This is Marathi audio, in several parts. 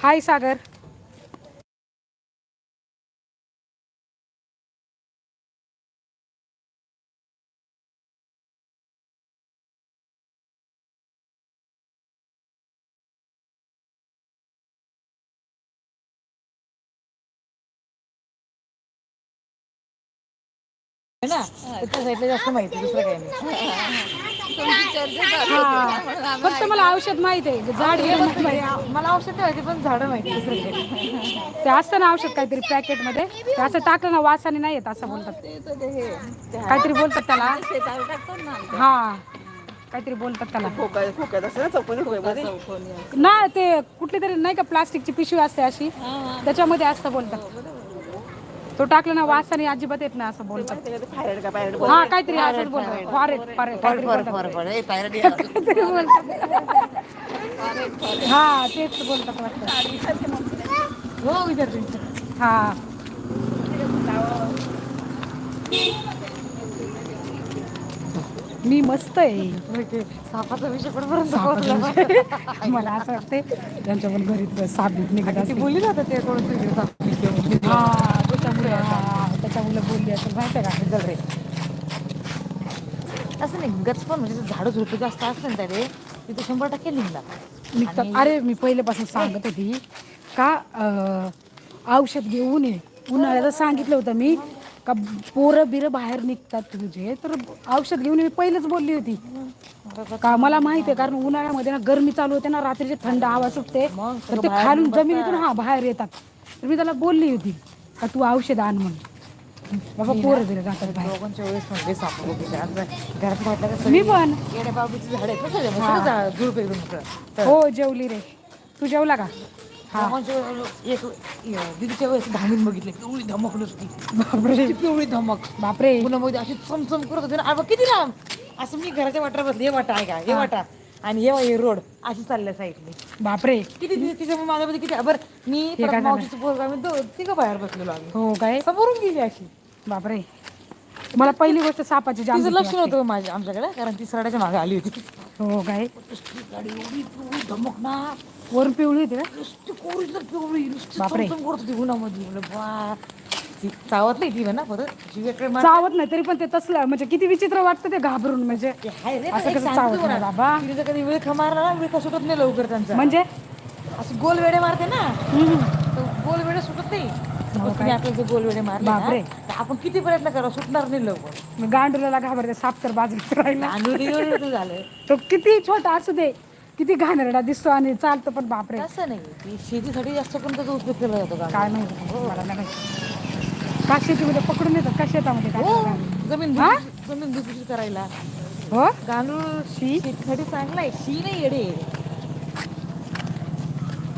हाय सागर. ना? तर त्या जास्त माहिती दुसरं काही नाही. हा. फक्त मला औषध माहीत आहे. झाड हे मला औषध माहिती पण झाडं माहिती. ते असतं ना औषध काहीतरी पॅकेटमध्ये. ते असं टाकलं ना वासाने नाही येत असं बोलतात. ते तर ते हे ते काहीतरी बोलतात त्याला. शेतावर टाकतो ना आमच्या. हा काहीतरी बोलतात त्याला. खोका खोक्यात असं ना चौकोनी खोक्यामध्ये. ना ते कुठली तरी नाही का प्लास्टिकची पिशवी असते अशी. हा, हा. त्याच्यामध्ये असतं बोलतात. तो टाकलं ना वासाने अजिबात येत नाही असं बोलतात. थायरॉइड का पायरॉइड हा काहीतरी असंच बोलतात. फॉरेट फॉरेट काहीतरी बोलतात. फॉर फॉर ए थायरॉइड काहीतरी बोलतात. हा तेच बोलतात वाटतं. हो विचारते हा. मी मस्त आहे. सापाचा विषय पण बरोबर मला असं वाटते त्यांच्या पण घरी साप निघत ती बोलली ना आता ते कोण तुझी साप दिसते. हा. त्याच्यामुळे हा, त्याच्यामुळे बोलली असेल माहिती का? चल रे. असं नाही गच पण म्हणजे झाडं झुडपं जास्त असतं ना ते तिथे शंभर टक्के निघणार निघतात अरे मी पहिल्यापासून सांगत होती का औषध घेऊन ये. उन्हाळ्यात सांगितलं होतं मी का पोरं बिरं बाहेर निघतात तुझे तर औषध घेऊन. मी पहिलेच बोलली होती. का मला माहिती आहे कारण उन्हाळ्यामध्ये ना गरमी चालू होते ना रात्रीची थंड हवा सुटते. तर ते खालून जमिनीतून हा बाहेर येतात. तर मी त्याला बोलली होती. का तू औषध आण म्हणून. बाबा पोरं बिरं जातात बाहेर. दोघांच्या वेळेस म्हणजे घरात का मी पण. येड्या बाबूची झाड आहेत ना सगळे. मग सगळं झाड झुडप एकदम मोठं. हो जेवली रे. तू जेवला का? दोघांच्या वेळेस एक दीदीच्या वेळेस धामीन बघितले. पिवळी धमक नुसती. पिवळी धमक. बापरे. अशी चमचम करत होते ना. अरे बा, किती लांब असं मी घराच्या वाटा बसले. हे वाटा आहे का हे. वाटा. आणि हे हे रोड अशी चालल्या साईडने. बापरे. किती ति- तिच्या माझ्यामध्ये किती बरं मी काय परत मावशीचं पोरगा आम्ही दो तिघं बाहेर बसलेलो आम्ही. हो काय? समोरून गेली अशी. बापरे. मला पहिली गोष्ट सापाची जाम तिचं भीती लक्ष नव्हतं माझ्या आमच्याकडे कारण ती सराड्याच्या मागे आली होती. वाटते. हो काय? नुसती गाडी एवढी पिवळी धमकणार वरून पिवळी होती का नुसती पिवळी नुसती बापरे. चमचम करत होती उन्हामध्ये म्हणलं बा चावत नाही ती म्हणा परत जीवेकडे मार चावत नाही तरी पण ते तसलं म्हणजे किती विचित्र वाटतं ते घाबरून म्हणजे. ते हाय रे असं पण एक कसं सांगतो चावत तुम्हाला. नाही. बाबा. तिने जर कधी विळखा मारला ना विळखा सुटत नाही लवकर त्यांचा. म्हणजे? असं गोल वेडे मारते ना. तर गोल वेडे सुटत नाही. पण तिने आपल्याला जर गोल वेडे मारले ना, बापरे. तर आपण किती प्रयत्न करा सुटणार नाही लवकर. मी गांडुल्याला घाबरते साप तर बाजूला राहिला. एवढं झालं तो किती छोटा असू दे किती घाणेरडा दिसतो आणि चालतो पण बापरे. तसं नाही ती शेतीसाठी जास्त पण त्याचा उपयोग केला जातो काय माहिती मला नाही माहिती. का शेतीमध्ये पकडून येतात का शेतामध्ये हो जमीन हा? भुसभुशीत- जमीन भुसभुशीत करायला. हो? गांडूळ शी? शेतीसाठी चांगला आहे. शी नाही येडे.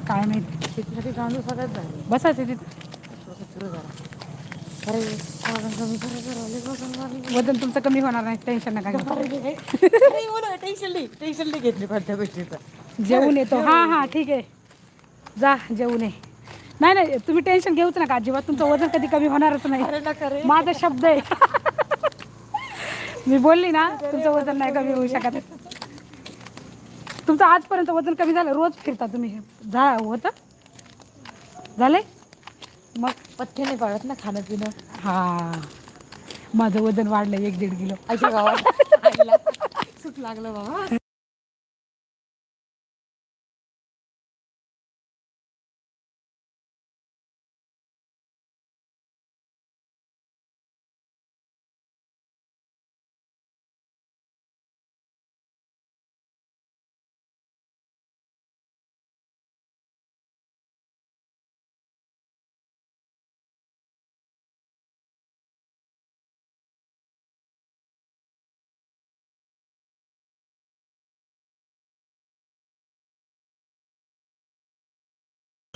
काय माहिती? शेतीसाठी गांडूळ सगळ्यात झाले बसायचं तिथं. फिरू जरा अरे वजन कमी करा जरा, लय वजन वाढलं. वजन तुमचं कमी होणार नाही टेन्शन नका घेऊ. हो ना, टेन्शन नाही टेन्शन नाही घेतली कोणत्या गोष्टीचं. जेवून येतो. हा हा ठीक आहे. जा जेवून ये. नाही नाही तुम्ही टेन्शन घेऊच नका अजिबात. तुमचं वजन कधी कमी होणारच नाही. अरे नका रे. माझा शब्द आहे. मी बोलली ना तुमचं वजन नाही कमी होऊ शकत. तुमचं आजपर्यंत वजन कमी झालं रोज फिरता तुम्ही झा होतं. झाले मग? पथ्य नाही पाळत ना खाणं पिणं. हा. माझं वजन वाढलं एक दीड किलो. आईच्या गावात आईला. सुट लागलं बाबा.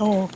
हो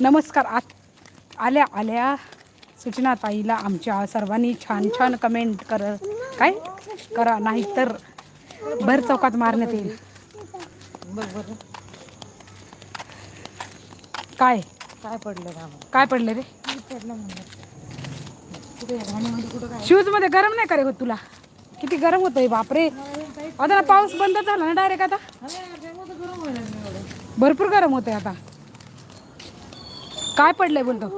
नमस्कार. आत आल्या आल्या. सूचना ताईला आमच्या सर्वांनी छान छान कमेंट कर काय? करा नाही तर भर चौकात मारण्यात येईल. काय? काय पडलं काय पडलं रे? पडलं म्हणलं कुठे घाणीमध्ये कुठं काय शूजमध्ये गरम नाही करे होत तुला? किती गरम होतंय बापरे. आता पाऊस बंद झाला ना डायरेक्ट आता? भरपूर गरम होतंय आता. काय पडलंय बोलतो?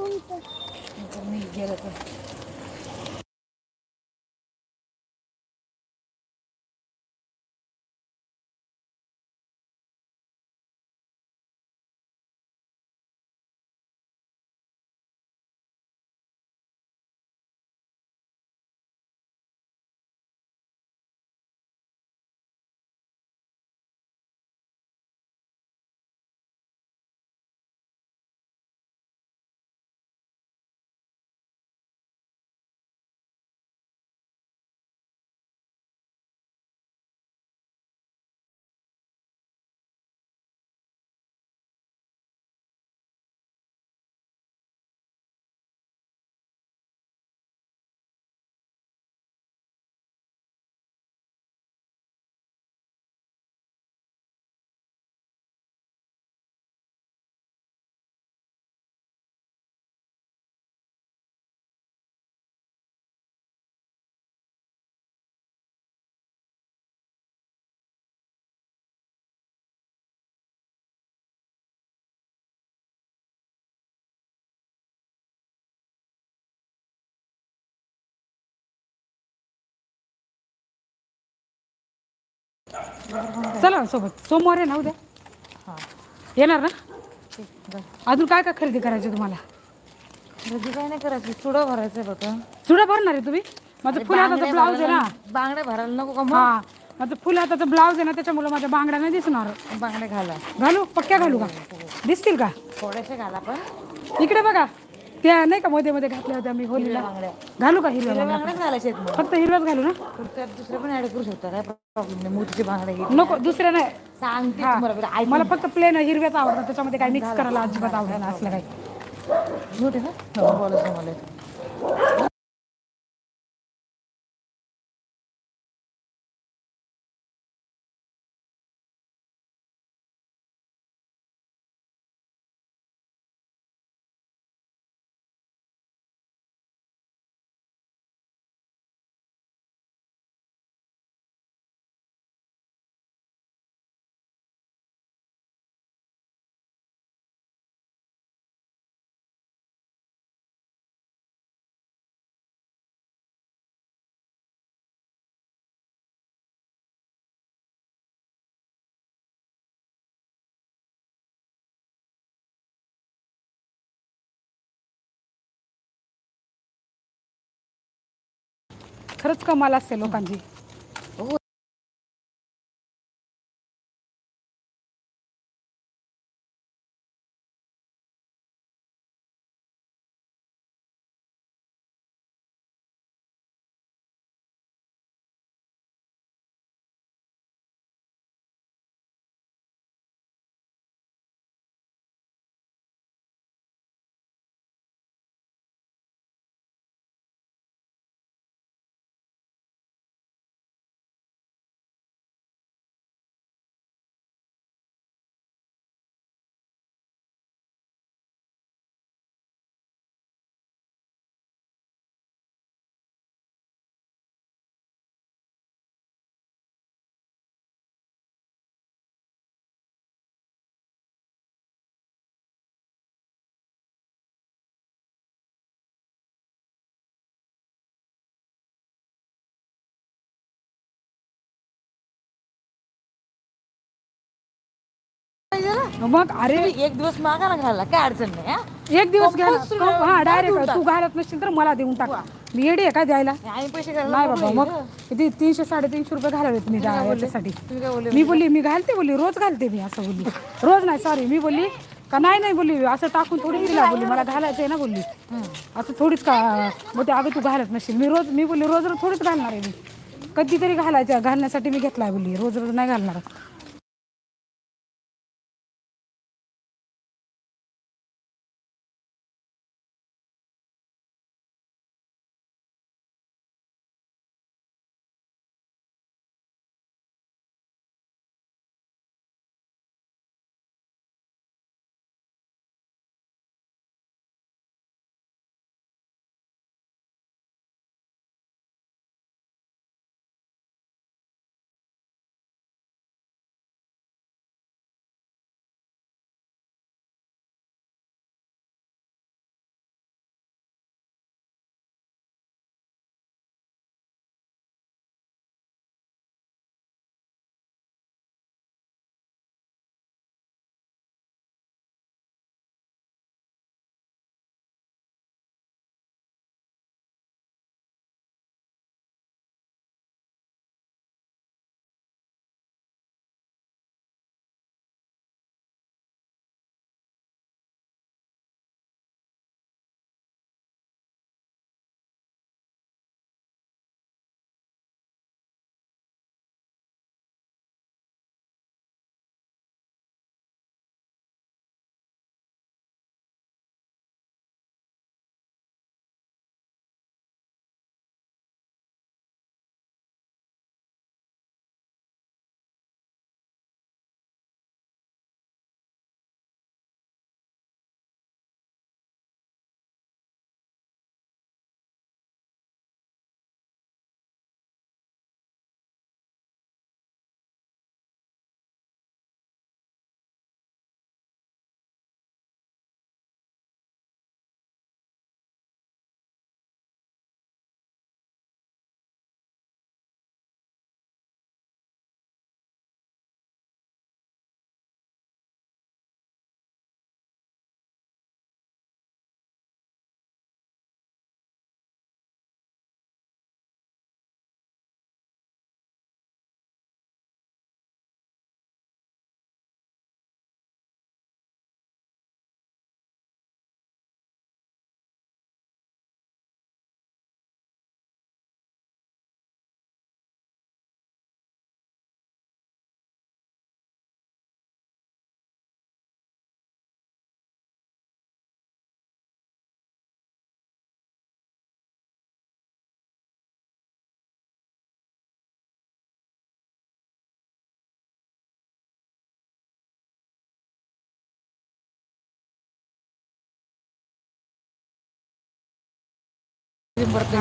चला ना सोबत. सोमवार आहे ना उद्या? हां येणार ना? अजून काय काय खरेदी करायची तुम्हाला? खरेदी काय नाही करायची चुडा भरायचं फक्त चुडा भरणार आहे तुम्ही? माझं फुल हाताचं ब्लाऊज आहे ना? बांगड्या भरायला नको का मग? हा माझं फुल हाताचं ब्लाऊज आहे ना त्याच्यामुळे माझ्या बांगड्या नाही दिसणार. बांगड्या घाला. घालू? पक्क्या घालू का? दिसतील का? थोड्याशा घाला पण. इकडे बघा. त्या नाही का मध्ये मध्ये घातल्या होत्या मी होलीला बांगड्या. घालू का हिरव्या हिरव्या बांगड्या? बांगड्याच घालायच्या आहेत मग. फक्त हिरव्याच घालू ना? त्यात दुसरं पण ऍड करू शकता काय प्रॉब्लेम नाही. मोतीचे बांगड्या घे नको दुसऱ्या नाही. सांगते तुम्हाला मला फक्त प्लेन हिरव्याच आवडतं त्याच्यामध्ये काय मिक्स करायला अजिबात आवडत असलं काही. मोठे ना? बोलायचं मला. खरंच कमाल असते लोकांची. मग अरे एक दिवस मागा ना घाला काय अडचण नाही हा? एक दिवस घ्या ना. Compulsory हा डायरेक्ट. तू घालत नसशील तर मला देऊन टाक. मी येडी आहे का द्यायला? आणि पैसे घालायला नाही बाबा मग. किती? तीनशे साडेतीनशे रुपये घालावे तुम्ही त्या याच्यासाठी. तुम्ही काय बोलले मी बोलली मी घालते बोलली रोज घालते मी असं बोलली. रोज नाही सॉरी मी बोलली का नाही नाही बोलली असं टाकून थोडी तिला बोलली. मला घालायचं आहे ना बोलली. असं थोडीच का मग ते अगं तू घालत नसशील. मी रोज मी बोलली रोज रोज थोडीच घालणार आहे मी. कधीतरी घालायचं घालण्यासाठी मी घेतलाय बोलली. रोज रोज नाही घालणार. परत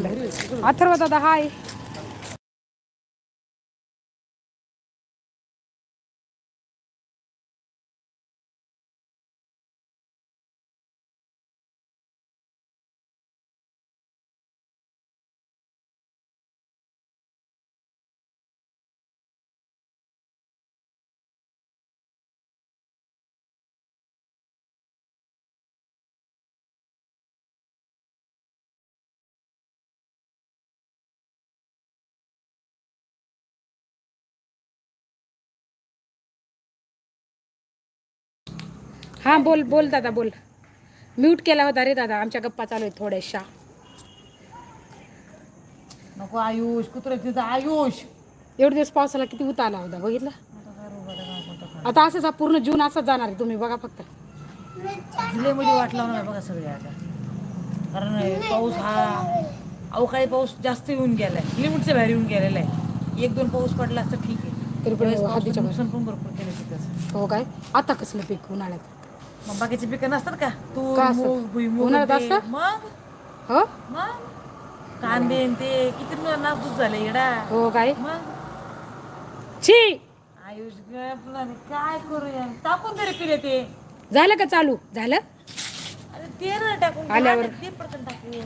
नाही हा. हां बोल बोल दादा बोल. म्यूट केला होता रे दादा आमच्या गप्पा चालू आहेत थोड्याशा. नको आयुष कुत्र तिथं? आयुष! एवढे दिवस पावसाला किती उत आला होता बघितलं? आता असंच हा पूर्ण जून असंच जाणार आहे तुम्ही बघा फक्त. जुलैमध्ये वाट लावणार बघा सगळे आता. कारण पाऊस हा अवकाळी पाऊस जास्त येऊन गेलाय. लिमिटच्या बाहेर येऊन गेलेला आहे. एक दोन पाऊस पडला तर ठीक आहे. तरी पण नुकसान पण भरपूर केलं हो काय? आता कसलं पीक उन्हाळ्यात? मग बाकीचे पिकं नसतात का? तूर का असतात? मूग भुईमूग उन्हाळ्यात ते. मग? हो? मग? कांदे न ते. किती न- नासूस झाले येडा. हो काय? मग? छी! आयुष गपला काय करूया टाकून तरी पिले ते. झालं का चालू? झालं? अरे ते ना टाकून आल्यावर. ते पटकन टाकून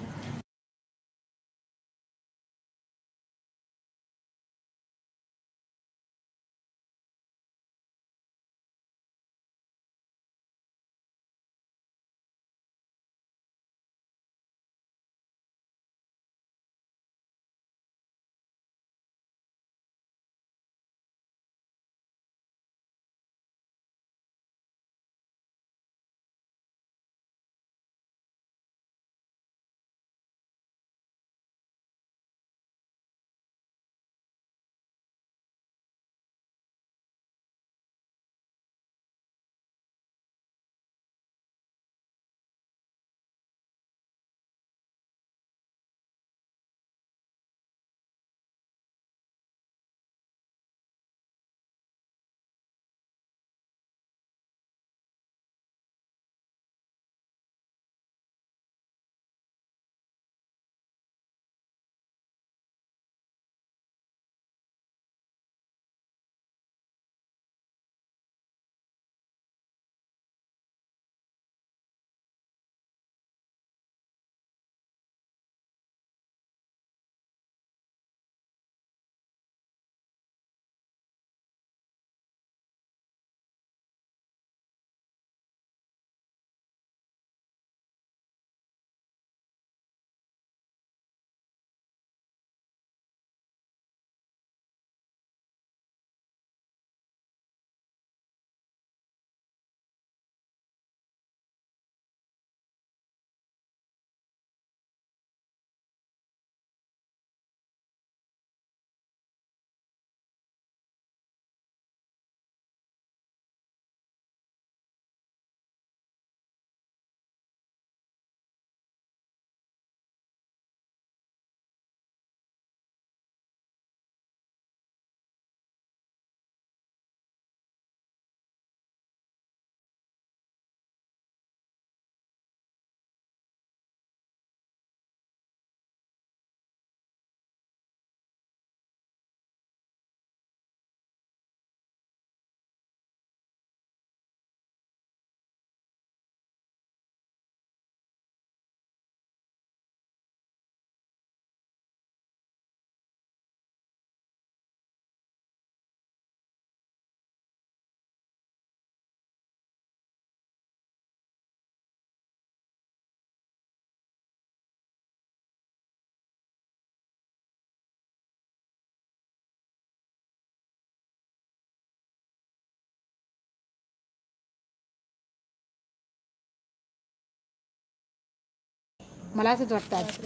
मला असंच वाटतं आज.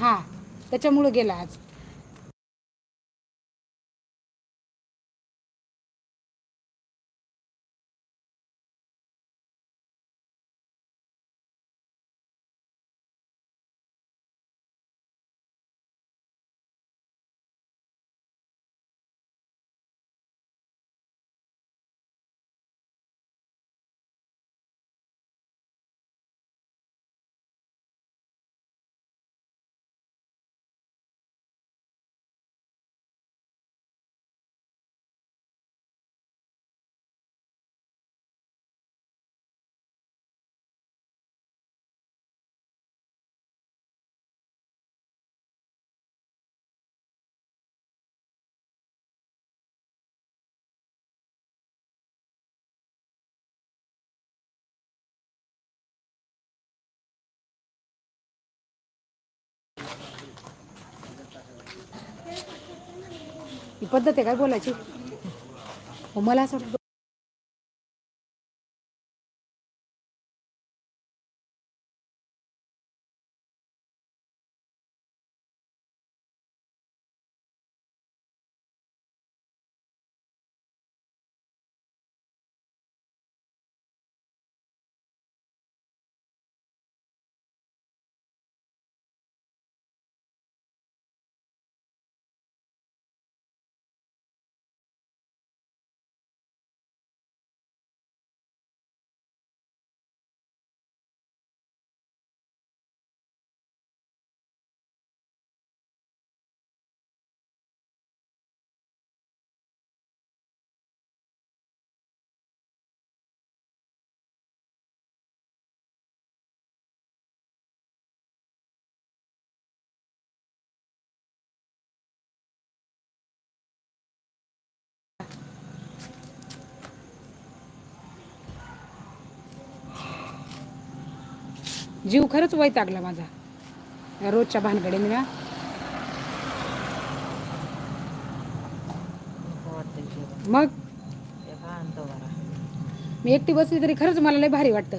हां त्याच्यामुळं गेला आज. ही पद्धत आहे काय बोलायची? हो, मला असं वाटतं जीव खरंच वैतागला माझा. या रोजच्या भानगडीने ना. मग? मी एकटी बसली तरी खरंच मला लय भारी वाटतं.